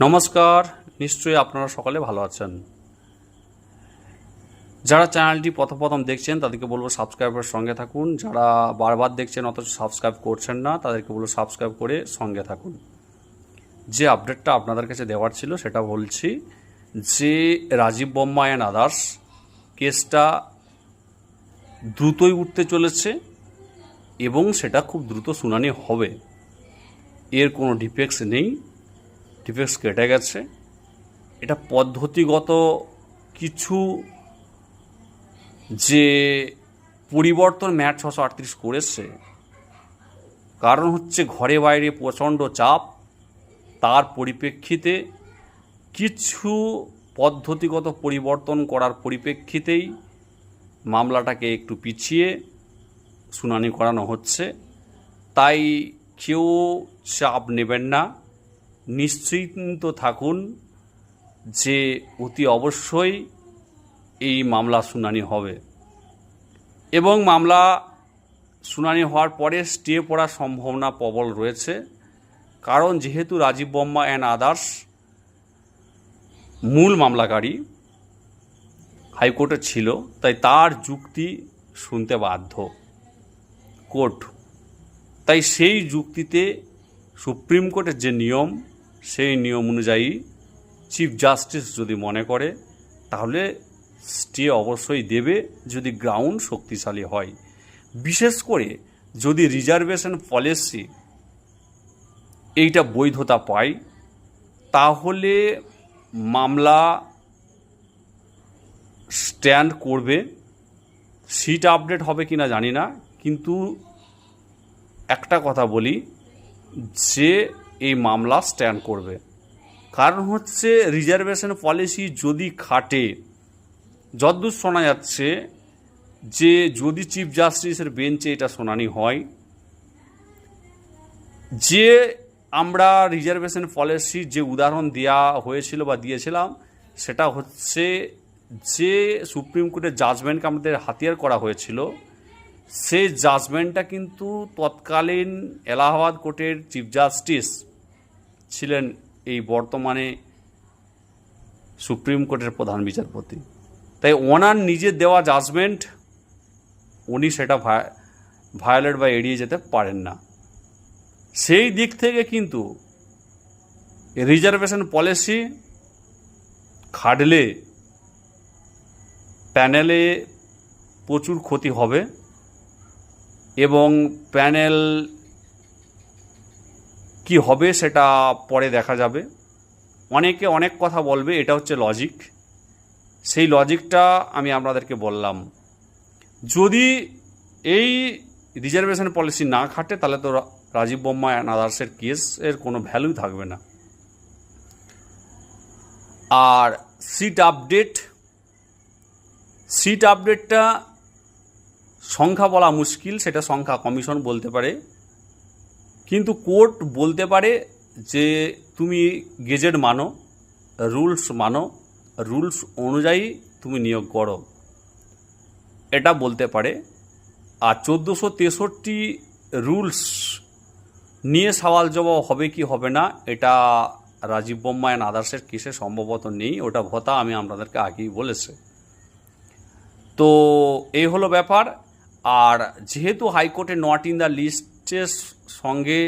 নমস্কার, নিশ্চয়ই আপনারা সকলে ভালো আছেন। যারা চ্যানেলটি প্রথম প্রথম দেখছেন, তাদেরকে বলব সাবস্ক্রাইবের সঙ্গে থাকুন। যারা বারবার দেখছেন, অথচ সাবস্ক্রাইব করছেন না, তাদেরকে বলব সাবস্ক্রাইব করে সঙ্গে থাকুন। যে আপডেটটা আপনাদের কাছে দেওয়ার ছিল, সেটা বলছি যে রাজীব বম্মা অ্যান্ড আদার্স কেসটা দ্রুতই উঠতে চলেছে এবং সেটা খুব দ্রুত শুনানি হবে। এর কোনো ডিফেক্টস নেই। ডিফেক্টস কেটে গেছে। এটা পদ্ধতিগত কিছু যে পরিবর্তন ম্যাট ছশো আটত্রিশ করেছে, কারণ হচ্ছে ঘরে বাইরে প্রচণ্ড চাপ, তার পরিপ্রেক্ষিতে কিছু পদ্ধতিগত পরিবর্তন করার পরিপ্রেক্ষিতেই মামলাটাকে একটু পিছিয়ে শুনানি করানো হচ্ছে। তাই কেউ চাপ নেবেন না। নিশ্চিন্ত থাকুন যে অতি অবশ্যই এই মামলা শুনানি হবে। এবং মামলা শুনানি হওয়ার পরে স্টে পড়ার সম্ভাবনা প্রবল রয়েছে। কারণ যেহেতু রাজীব বর্মা অ্যান্ড আদার্স মূল মামলাকারী হাইকোর্টে ছিল, তাই তার যুক্তি শুনতে বাধ্য কোর্ট। তাই সেই যুক্তিতে সুপ্রিম কোর্টের যে নিয়ম সেই নিয়ম অনুযায়ী চিফ জাস্টিস যদি মনে করে, তাহলে স্টে অবশ্যই দেবে যদি গ্রাউন্ড শক্তিশালী হয়। বিশেষ করে যদি রিজার্ভেশন পলিসি এইটা বৈধতা পায়, তাহলে মামলা স্ট্যান্ড করবে। সিট আপডেট হবে কিনা জানি না, কিন্তু একটা কথা বলি, যে এই মামলা স্ট্যান্ড করবে। কারণ হচ্ছে রিজার্ভেশন পলিসি যদি খাটে, যদ্দূর শোনা যাচ্ছে যে যদি চিফ জাস্টিসের বেঞ্চে এটা শুনানি হয়, যে আমরা রিজার্ভেশন পলিসির যে উদাহরণ দেওয়া হয়েছিল বা দিয়েছিলাম, সেটা হচ্ছে যে সুপ্রিম কোর্টের জাজমেন্টকে আমাদের হাতিয়ার করা হয়েছিল সেই জাজমেন্টটা কিন্তু তৎকালীন এলাহাবাদ কোর্টের চিফ জাস্টিস ছিলেন এই বর্তমানে সুপ্রিম কোর্টের প্রধান বিচারপতি। তাই ওনার নিজের দেওয়া জাজমেন্ট উনি সেটা ভায়োলেট বা এড়িয়ে যেতে পারেন না। সেই দিক থেকে কিন্তু রিজার্ভেশন পলিসি খাটলে প্যানেলে প্রচুর ক্ষতি হবে। এবং প্যানেল কি হবে সেটা পরে দেখা যাবে। অনেকে অনেক কথা বলবে, এটা হচ্ছে লজিক সেই লজিকটা আমি আপনাদেরকে বললাম। যদি এই রিজার্ভেশন পলিসি না খাটে, তাহলে তো রাজীব বর্মা অ্যান্ড আদার্সের কেসের কোনো ভ্যালু থাকবে না। আর সিট আপডেট সিট আপডেটটা সংখ্যা বলা মুশকিল, সেটা সংখ্যা কমিশন বলতে পারে। কিন্তু কোর্ট বলতে পারে যে তুমি গেজেট মানো, রুলস মানো, রুলস অনুযায়ী তুমি নিয়োগ করো। এটা বলতে পারে। আর চোদ্দোশো তেষট্টি রুলস নিয়ে সওয়াল জবাব হবে কি হবে না, এটা রাজীব বোম্মা অ্যান্ড আদার্সের কেসে সম্ভবত নেই, ওটা ভতা আমি আপনাদেরকে আগেই বলেছি। তো এই হলো ব্যাপার। আর যেহেতু হাইকোর্টে নট ইন দ্য লিস্টের সঙ্গে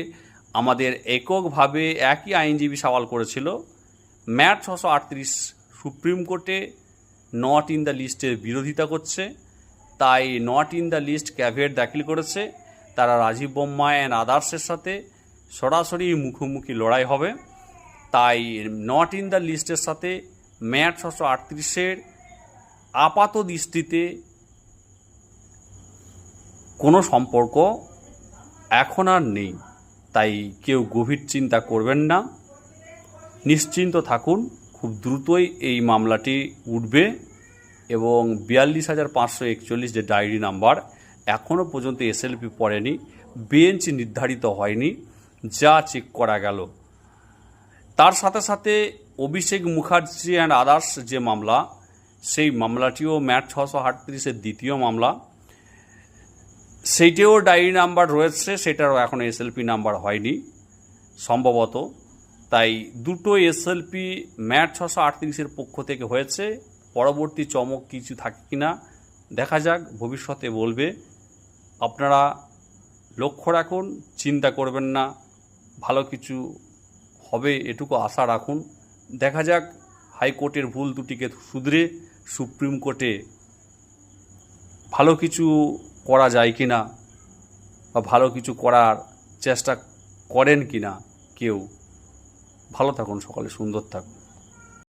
আমাদের এককভাবে একই আইনজীবী সওয়াল করেছিল, ম্যাট ছশো আটত্রিশ সুপ্রিম কোর্টে নট ইন দ্য লিস্টের বিরোধিতা করছে, তাই not in the list caveat দাখিল করেছে। তারা রাজীব বোম্মা অ্যান্ড আদার্সের সাথে সরাসরি মুখোমুখি লড়াই হবে। তাই নট ইন দ্য লিস্টের সাথে ম্যাট ছশো আটত্রিশের আপাত দৃষ্টিতে কোনো সম্পর্ক এখন আর নেই, তাই কেউ গভীর চিন্তা করবেন না। নিশ্চিন্ত থাকুন, খুব দ্রুতই এই মামলাটি উঠবে এবং বিয়াল্লিশ হাজার পাঁচশো একচল্লিশ যে ডায়েরি নাম্বার এখনও পর্যন্ত এসএলপি পড়েনি, বেঞ্চ নির্ধারিত হয়নি, যা চেক করা গেল। তার সাথে সাথে অভিষেক মুখার্জি অ্যান্ড আদার্স যে মামলা, সেই মামলাটিও ম্যাট ছশো আটত্রিশের দ্বিতীয় মামলা। সেইটাও ডায়েরি নাম্বার রয়েছে, সেটারও এখন এসএলপি নাম্বার হয়নি, সম্ভবত। তাই দুটো এসএলপি ম্যাট ছশো আটত্রিশের পক্ষ থেকে হয়েছে, পরবর্তী চমক কিছু থাকে কি না দেখা যাক, ভবিষ্যতে বলবে। আপনারা লক্ষ্য রাখুন, চিন্তা করবেন না, ভালো কিছু হবে এটুকু আশা রাখুন। দেখা যাক, হাইকোর্টের ভুল দুটিকে শুধরে সুপ্রিম কোর্টে ভালো কিছু করা যায় কি না? বা ভালো কিছু করার চেষ্টা করেন কি না? কেউ। ভালো থাকুন, সকালে সুন্দর থাকুন।